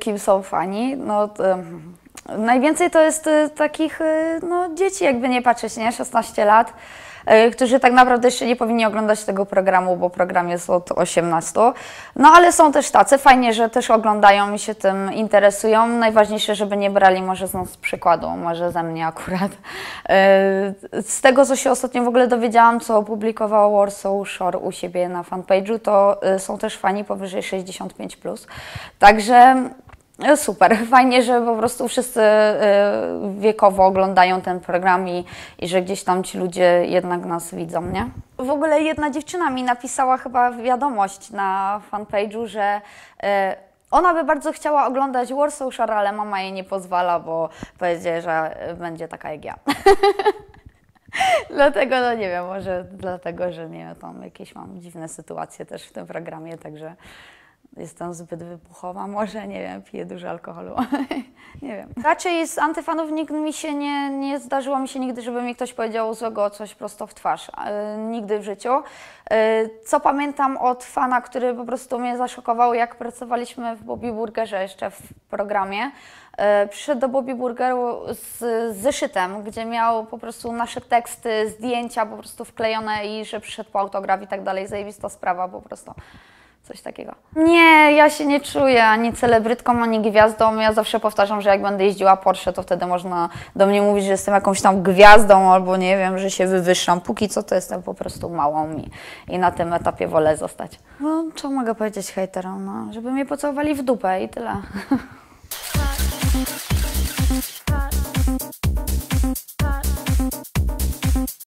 Kim są fani? No, najwięcej to jest y, takich y, no, dzieci, jakby nie patrzeć, nie? 16 lat, y, którzy tak naprawdę jeszcze nie powinni oglądać tego programu, bo program jest od 18. No ale są też tacy, fajnie, że też oglądają i się tym interesują. Najważniejsze, żeby nie brali może z nas przykładu, może ze mnie akurat. Z tego, co się ostatnio w ogóle dowiedziałam, co opublikował Warsaw Shore u siebie na fanpage'u, to są też fani powyżej 65+. Plus. Także Super, fajnie, że po prostu wszyscy y, wiekowo oglądają ten program i, i że gdzieś tam ci ludzie jednak nas widzą, nie? W ogóle jedna dziewczyna mi napisała chyba wiadomość na fanpage'u, że y, ona by bardzo chciała oglądać Warsaw Shore, ale mama jej nie pozwala, bo powiedziała, że y, będzie taka jak ja. Dlatego, no nie wiem, może dlatego, że nie wiem, tam jakieś mam dziwne sytuacje też w tym programie, także jestem zbyt wybuchowa, może, nie wiem, piję dużo alkoholu, nie wiem. Raczej z antyfanów nikt mi się nie, nie zdarzyło mi się nigdy, żeby mi ktoś powiedział złego coś prosto w twarz, e, nigdy w życiu. E, Co pamiętam od fana, który po prostu mnie zaszokował, jak pracowaliśmy w Bobby Burgerze jeszcze w programie, E, Przyszedł do Bobby Burgeru z z zeszytem, gdzie miał po prostu nasze teksty, zdjęcia po prostu wklejone i że przyszedł po autograf i tak dalej. Zajebista sprawa po prostu. Coś takiego. Nie, ja się nie czuję ani celebrytką, ani gwiazdą. Ja zawsze powtarzam, że jak będę jeździła Porsche, to wtedy można do mnie mówić, że jestem jakąś tam gwiazdą albo nie wiem, że się wywyższam. Póki co to jestem po prostu małą i, i na tym etapie wolę zostać. No, co mogę powiedzieć hejterom? No, żeby mnie pocałowali w dupę i tyle.